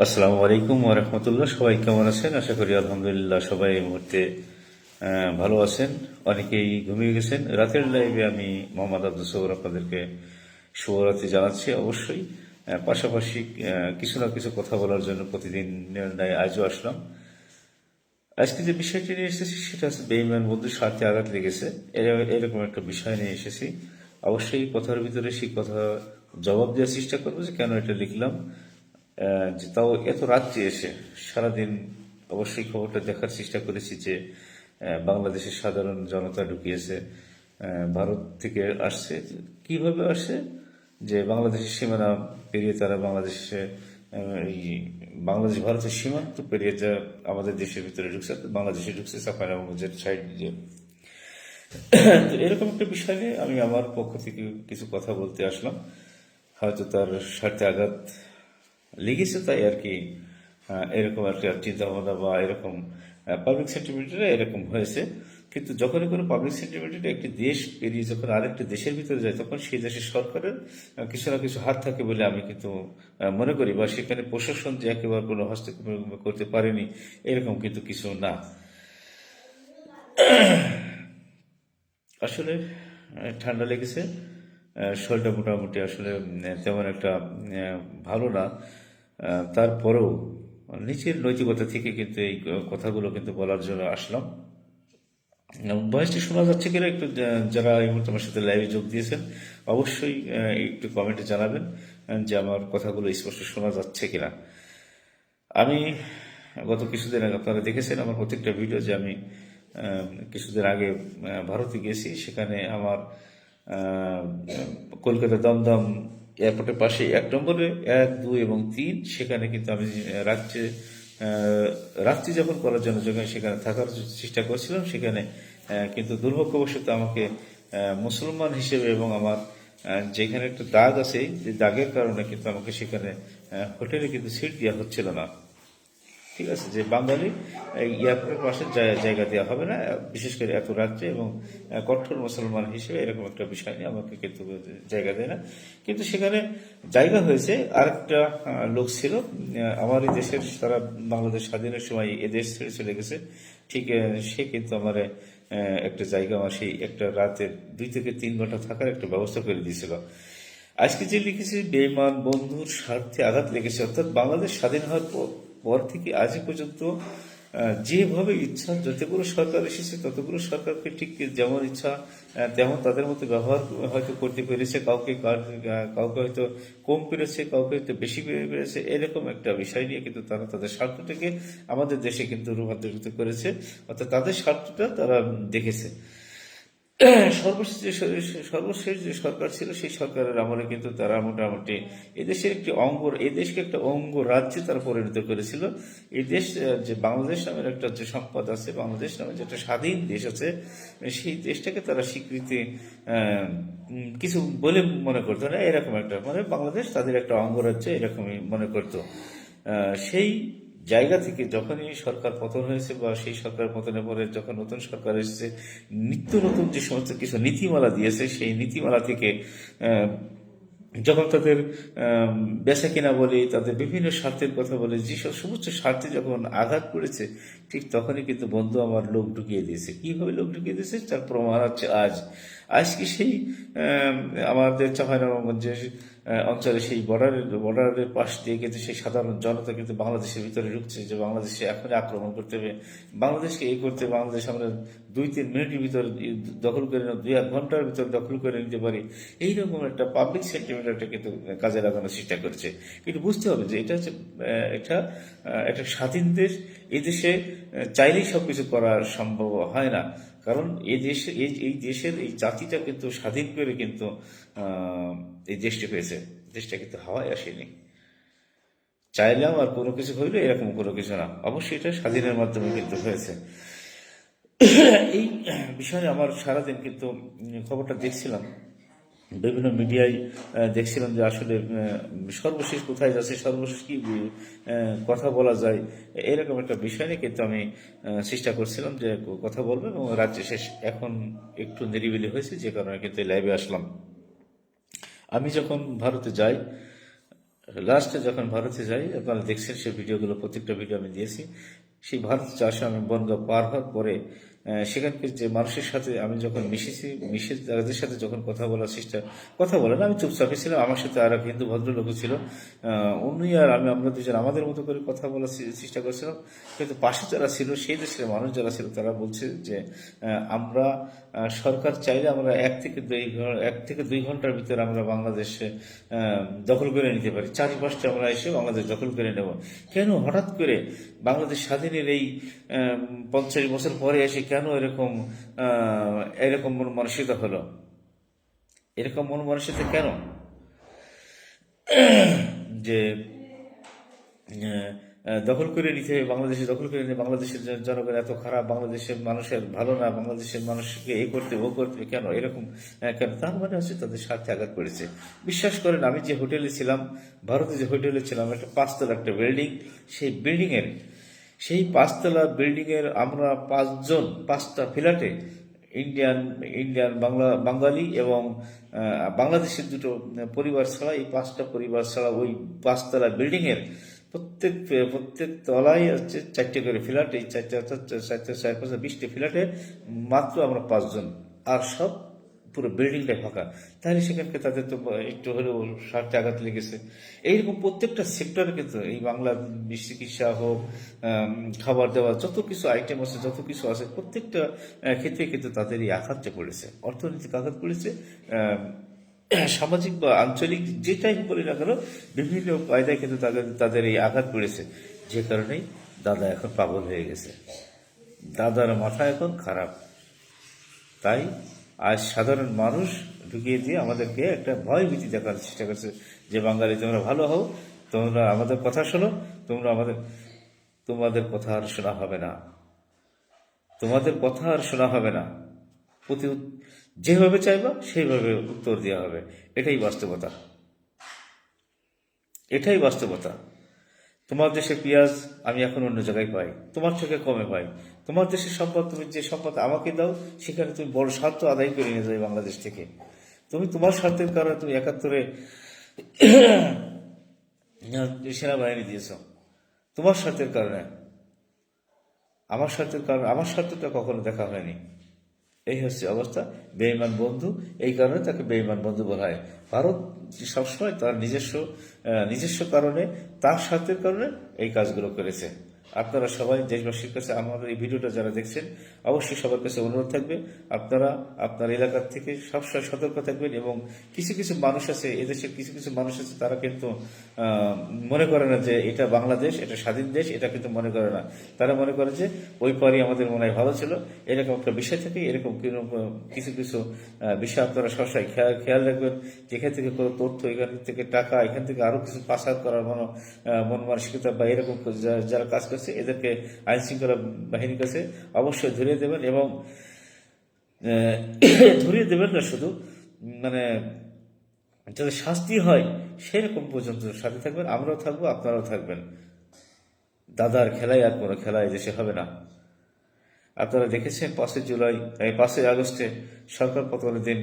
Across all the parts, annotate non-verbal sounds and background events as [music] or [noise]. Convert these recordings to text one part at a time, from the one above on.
আসসালামু আলাইকুম ওরহমতুল্লাহ সবাই কেমন আছেন? আশা করি আলহামদুলিল্লাহ সবাই এই মুহূর্তে ভালো আছেন। অনেকেই ঘুমিয়ে গেছেন। রাতের লাইভে আমি মোহাম্মদ আব্দুল সৌর আপনাদেরকে শুভরাত্রি জানাচ্ছি অবশ্যই। পাশাপাশি কিছু না কিছু কথা বলার জন্য প্রতিদিন ন্যায় আজও আসলাম। আজকে যে বিষয়টি নিয়ে এসেছি, সেটা হচ্ছে বেইমান বন্ধুর স্বার্থে আঘাত লেগেছে। এর- এরকম একটা বিষয় নিয়ে এসেছি। অবশ্যই কথার ভিতরে সেই কথা জবাব দেওয়ার চেষ্টা করব যে কেন এটা লিখলাম। যে তাও এত রাত্রি এসে সারাদিন অবশ্যই খবরটা দেখার চেষ্টা করেছি যে বাংলাদেশের সাধারণ জনতা ঢুকিয়েছে ভারত থেকে আসছে। কীভাবে আসে যে বাংলাদেশের সীমানা পেরিয়ে তারা বাংলাদেশে এই বাংলাদেশ ভারতের সীমান্ত পেরিয়ে যা আমাদের দেশের ভিতরে ঢুকছে বাংলাদেশে ঢুকছে চাপাইনবাবগঞ্জের সাইড দিয়ে। তো এরকম একটা বিষয় নিয়ে আমি আমার পক্ষ থেকে কিছু কথা বলতে আসলাম। হয়তো তার স্বার্থে আঘাত লেগেছে তাই আর কি এরকম একটা চিন্তা ভাবনা বা এরকম পাবলিক সেন্টিমেন্টে এরকম হয়েছে। কিন্তু যখনই কোনো পাবলিক সেন্টিমেন্টে একটি দেশ পেরিয়ে যখন আরেকটি দেশের ভিতরে যায়, তখন সেই দেশের সরকারের কিছু না কিছু হাত থাকে বলে আমি কিন্তু মনে করি বা সেখানে প্রশাসন যে একেবারে কোনো হস্তক্ষেপ করতে পারেনি, এরকম কিন্তু কিছু না। আসলে ঠান্ডা লেগেছে শরীরটা মোটামুটি আসলে তেমন একটা ভালো না। তারপরেও নিচের নৈতিকতা থেকে কিন্তু এই কথাগুলো কিন্তু বলার জন্য আসলাম। ভয়েসটি শোনা যাচ্ছে কিনা একটু যারা এই মুহূর্তে আমার সাথে লাইভে যোগ দিয়েছেন, অবশ্যই একটু কমেন্টে জানাবেন যে আমার কথাগুলো স্পষ্ট শোনা যাচ্ছে কিনা। আমি গত কিছুদিন আগে আপনারা দেখেছেন আমার প্রত্যেকটা ভিডিও যে আমি কিছুদিন আগে ভারতে গেছি, সেখানে আমার কলকাতা দমদম এয়ারপোর্টের পাশে এক নম্বরে, এক, দুই এবং তিন, সেখানে কিন্তু আমি রাত্রে রাত্রি যাপন করার জন্য যখন সেখানে থাকার চেষ্টা করছিলাম। সেখানে কিন্তু দুর্ভাগ্যবশত আমাকে মুসলমান হিসেবে এবং আমার যেখানে একটা দাগ আছে যে দাগের কারণে কিন্তু আমাকে সেখানে হোটেলে কিন্তু সিট দেওয়া হচ্ছিল না। ঠিক আছে, যে বাঙালি এই এয়ারপোর্টের পাশে জায়গা- দেওয়া হবে না, বিশেষ করে এত রাত্রে এবং কঠোর মুসলমান হিসেবে এরকম একটা বিষয় নিয়ে আমাকে কিন্তু জায়গা দেয় না। কিন্তু সেখানে জায়গা হয়েছে, আরেকটা লোক ছিল আমার এই দেশের সারা বাংলাদেশ স্বাধীনের সময় এ দেশ ছেড়ে চলে গেছে, ঠিক সে কিন্তু আমার একটা জায়গা, আমার সেই একটা রাতের দুই থেকে তিন ঘণ্টা থাকার একটা ব্যবস্থা করে দিয়েছিল। আজকে যে লিখেছি বেমান বন্ধুর স্বার্থে আঘাত লেগেছে, অর্থাৎ বাংলাদেশ স্বাধীন হওয়ার পর পর থেকে আজ পর্যন্ত যেভাবে ইচ্ছা যতগুলো সরকার এসেছে, ততগুলো সরকারকে ঠিক যেমন ইচ্ছা তেমন তাদের মতো ব্যবহার হয়তো করতে পেরেছে, কাউকে কাউকে হয়তো কম পেরেছে, কাউকে হয়তো বেশি পেরে- পেরেছে, এরকম একটা বিষয় নিয়ে কিন্তু তারা তাদের স্বার্থটাকে আমাদের দেশে কিন্তু রূপান্তরিত করেছে। অর্থাৎ তাদের স্বার্থটা তারা দেখেছে। সর্বশেষ যে সর্বশেষ যে সরকার ছিল, সেই সরকারের আমলে কিন্তু তারা মোটামুটি এদেশের একটি অঙ্গ এই দেশকে একটা অঙ্গ রাজ্যে তারা পরিণত করেছিল। এই দেশ যে বাংলাদেশ নামের একটা যে সম্পদ আছে, বাংলাদেশ নামে যে একটা স্বাধীন দেশ আছে সেই দেশটাকে তারা স্বীকৃতি কিছু বলে মনে করতো না, এরকম একটা মানে বাংলাদেশ তাদের একটা অঙ্গরাজ্য এরকমই মনে করতো। সেই জায়গা থেকে যখনই সরকার পতন হয়েছে বা সেই সরকার পতনের পরে যখন নতুন সরকার এসেছে, নিত্য নতুন যে সমস্ত কিছু নীতিমালা দিয়েছে, সেই নীতিমালা থেকে যখন তাদের বেচা কিনা বলি, তাদের বিভিন্ন স্বার্থের কথা বলে, যেসব সমস্ত স্বার্থে যখন আঘাত পড়েছে ঠিক তখনই কিন্তু বন্ধু আমার লোক ঢুকিয়ে দিয়েছে। কীভাবে লোক ঢুকিয়ে দিয়েছে? তার প্রমাণ হচ্ছে আজ। আজকে সেই আমাদের চাঁপাইনবাবগঞ্জের অঞ্চলে সেই বর্ডারের বর্ডারের পাশ দিয়ে কিন্তু সেই সাধারণ জনতা কিন্তু বাংলাদেশের ভিতরে ঢুকছে যে বাংলাদেশে এখনই আক্রমণ করতে হবে। বাংলাদেশকে এই করতে বাংলাদেশ আমরা দুই তিন মিনিটের ভিতর দখল করে দুই এক ঘণ্টার ভিতর দখল করে নিতে পারি। এইরকম একটা পাবলিক সেন্টিমেন্টটা কিন্তু কাজে লাগানোর চেষ্টা করছে। কিন্তু বুঝতে হবে যে এটা হচ্ছে এটা একটা স্বাধীন দেশ। এই দেশে আহ, চাইলেই সবকিছু করা সম্ভব হয় না। কারণ এই দেশে এই এই দেশের এই জাতিটা কিন্তু স্বাধীন করে কিন্তু এই দেশটি হয়েছে। দেশটা কিন্তু হাওয়ায় আসেনি। চাইলাম আর কোনো কিছু হইল এরকম কোনো কিছু না। অবশ্যই এটা স্বাধীনের মাধ্যমে কিন্তু হয়েছে। এই বিষয়ে আমার সারাদিন কিন্তু খবরটা দেখছিলাম। বিভিন্ন মিডিয়ায় দেখছিলাম যে আসলে সর্বশেষ কোথায় যাচ্ছে, সর্বশেষ কি কথা বলা যায়, এরকম একটা বিষয় নিয়ে কিন্তু আমি চেষ্টা করছিলাম যে কথা বলব এবং রাজ্যে শেষ, এখন একটু নিরিবিলি হয়েছে, যে কারণে কিন্তু লাইভে আসলাম। আমি যখন ভারতে যাই লাস্টে যখন ভারতে যাই, আপনারা দেখছেন সেই ভিডিওগুলো, প্রত্যেকটা ভিডিও আমি দিয়েছি, সেই ভারত চাষে আমি বনগা পার হওয়ার পরে সেখানকার যে মানুষের সাথে আমি যখন মিশেছি মিশে তাদের সাথে যখন কথা বলার চেষ্টা, কথা বলেন আমি চুপচাপে ছিলাম, আমার সাথে আর এক হিন্দু ভদ্রলোক ছিল। উনি আর আমি, আমরা দুজন আমাদের মতো করে কথা বলার চেষ্টা করছিলাম। কিন্তু পাশে যারা ছিল, সেই দেশের মানুষ যারা ছিল, তারা বলছে যে আমরা সরকার চাইলে আমরা এক থেকে দুই এক থেকে দুই ঘণ্টার ভিতরে আমরা বাংলাদেশে দখল করে নিতে পারি। চারিপাশটা আমরা এসে বাংলাদেশ দখল করে নেব। কেন হঠাৎ করে বাংলাদেশ স্বাধীনের এই পঞ্চাশ বছর পরে এসে কেন এরকম এরকম মন মানসিকতা হলো? এরকম মন মানসিকতা কেন? যে দখল করে নিতে বাংলাদেশে, দখল করে নিতে বাংলাদেশের জন- জনগণ এত খারাপ, বাংলাদেশের মানুষের ভালো না, বাংলাদেশের মানুষকে এ করতে, ও করতে কেন? এরকম কেন? তার মানে হচ্ছে তাদের স্বার্থে আঘাত করেছে। বিশ্বাস করেন, আমি যে হোটেলে ছিলাম, ভারতে যে হোটেলে ছিলাম, একটা পাঁচতলা একটা বিল্ডিং, সেই বিল্ডিংয়ের সেই পাঁচতলা বিল্ডিং এর আমরা পাঁচজন পাঁচটা ফ্ল্যাটে ইন্ডিয়ান ইন্ডিয়ান বাংলা বাঙালি এবং বাংলাদেশের দুটো পরিবার ছাড়া এই পাঁচটা পরিবার ছাড়া ওই পাঁচতলা বিল্ডিং এর প্রত্যেক প্রত্যেক তলায় হচ্ছে চারটে করে ফ্ল্যাট এই চারটে চারটে চার পাঁচটা বিশটি ফ্ল্যাটে মাত্র আমরা পাঁচজন আর সব পুরো বিল্ডিংটাই ফাঁকা। তাহলে সেখানকে তাদের তো একটু হলেও স্বার্থে আঘাত লেগেছে এইরকম প্রত্যেকটা সেক্টরে কিন্তু এই বাংলা চিকিৎসা হোক খাবার দেওয়া, যত কিছু আইটেম আছে, যত কিছু আছে, প্রত্যেকটা ক্ষেত্রে কিন্তু তাদের এই আঘাতটা পড়েছে। অর্থনৈতিক আঘাত পড়েছে সামাজিক বা আঞ্চলিক যেটাই বলি না কেন, বিভিন্ন কায়দায় কিন্তু তাদের তাদের এই আঘাত পড়েছে। যে কারণেই দাদা এখন পাগল হয়ে গেছে। দাদার মাথা এখন খারাপ। তাই আজ সাধারণ মানুষ ঢুকিয়ে দিয়ে আমাদেরকে একটা ভয় ভীতি দেখার চেষ্টা করছে যে, বাঙালি, তোমরা ভালো হও, তোমরা আমাদের কথা শোনো, তোমরা আমাদের, তোমাদের কথা আর শোনা হবে না। তোমাদের কথা আর শোনা হবে না। প্রতি যেভাবে চাইবা, সেইভাবে উত্তর দেওয়া হবে। এটাই বাস্তবতা। এটাই বাস্তবতা। তোমার দেশে পেঁয়াজ আমি এখন অন্য জায়গায় পাই, তোমার চোখে কমে পাই। তোমার দেশের সম্পদ, তুমি যে সম্পদ আমাকে দাও, সেখানে তুমি বড় স্বার্থ আদায় করে নিয়ে যাবে বাংলাদেশ থেকে। তুমি তোমার স্বার্থের কারণে তুমি একাত্তরে [clears throat] সেনাবাহিনী দিয়েছ। তোমার স্বার্থের কারণে। আমার স্বার্থের কারণে আমার স্বার্থটা কখনো দেখা হয়নি। এই হচ্ছে অবস্থা। বেঈমান বন্ধু, এই কারণে তাকে বেঈমান বন্ধু বলা হয়। ভারত সবসময় তার নিজস্ব নিজস্ব কারণে, তার স্বার্থের কারণে এই কাজগুলো করেছে। আপনারা সবাই দেশবাসীর কাছে আমাদের এই ভিডিওটা যারা দেখছেন, অবশ্যই সবার কাছে অনুরোধ থাকবে, আপনারা আপনার এলাকার থেকে সবসময় সতর্ক থাকবেন এবং কিছু কিছু মানুষ আছে, এদেশের কিছু কিছু মানুষ আছে, তারা কিন্তু মনে করে না যে এটা বাংলাদেশ, এটা স্বাধীন দেশ, এটা কিন্তু মনে করে না। তারা মনে করে যে ওই পরই আমাদের মনে হয় ভালো ছিল। এরকম একটা বিষয় থেকে, এরকম কিছু কিছু বিষয় আপনারা সবসময় খেয়াল খেয়াল রাখবেন। যেখান থেকে কোনো তথ্য, এখান থেকে টাকা, এখান থেকে আরও কিছু পাচার করার মনো মন মানসিকতা বা এরকম যারা কাজ করছে এদেরকে আইন শৃঙ্খলা বাহিনীর কাছে অবশ্যই ধরিয়ে দেবেন এবং ধরিয়ে দেবেন না শুধু মানে যাতে শাস্তি হয় সেরকম পর্যন্ত সাথে থাকবেন, আমরাও থাকব, আপনারাও থাকবেন। দাদার খেলায় আর কোনো খেলায় দেশে হবে না। আপনারা দেখেছেন পাঁচই জুলাই পাঁচই আগস্টে সরকার পতনের দিন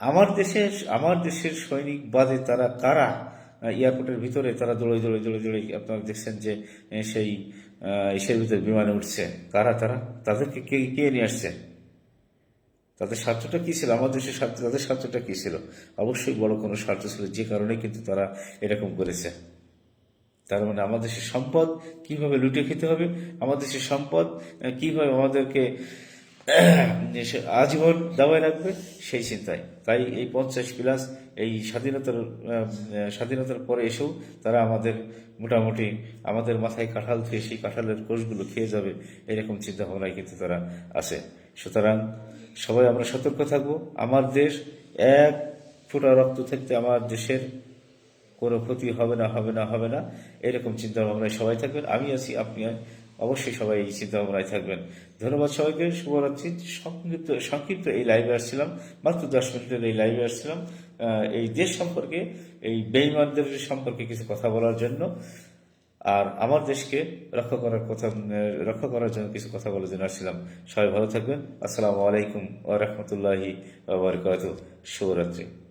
আমার দেশের আমার দেশের সৈনিক বাদে তারা কারা? এয়ারপোর্টের ভিতরে তারা দৌড়ে দৌড়ে দৌড়ে দৌড়ে আপনারা দেখছেন যে সেই ইসের ভিতরে বিমানে উঠছে। কারা তারা? তাদেরকে কে কে নিয়ে আসছে? তাদের স্বার্থটা কী ছিল? আমাদের দেশের স্বার্থ, তাদের স্বার্থটা কী ছিল? অবশ্যই বড় কোনো স্বার্থ ছিল যে কারণে কিন্তু তারা এরকম করেছে। তার মানে আমাদের দেশের সম্পদ কীভাবে লুটে খেতে হবে? আমাদের দেশের সম্পদ কীভাবে আমাদেরকে আজীবন দাবায় রাখবে সেই চিন্তায়। তাই এই পঞ্চাশ প্লাস এই স্বাধীনতার স্বাধীনতার পরে এসেও তারা আমাদের মোটামুটি আমাদের মাথায় কাঁঠাল খেয়ে সেই কাঁঠালের কোষগুলো খেয়ে যাবে, এরকম চিন্তা ভাবনায় কিন্তু তারা আছে। সুতরাং সবাই আমরা সতর্ক থাকব। আমার দেশ এক ফোঁটা রক্ত থাকতে আমার দেশের কোনো ক্ষতি হবে না হবে না হবে না, এরকম চিন্তা ভাবনায় সবাই থাকবেন। আমি আছি, আপনি অবশ্যই সবাই এই চিন্তা ভাবনায় থাকবেন। ধন্যবাদ সবাইকে, শুভরাত্রি। সংক্ষিপ্ত সংক্ষিপ্ত এই লাইভে আসছিলাম, মাত্র দশ মিনিটের এই লাইভে আসছিলাম। এই দেশ সম্পর্কে, এই বেইমানদের সম্পর্কে কিছু কথা বলার জন্য। আর আমার দেশকে রক্ষা করার কথা রক্ষা করার জন্য কিছু কথা বলার জন্য আসছিলাম। সবাই ভালো থাকবেন। আসসালামু আলাইকুম ওয়া রাহমাতুল্লাহি শুভরাত্রি।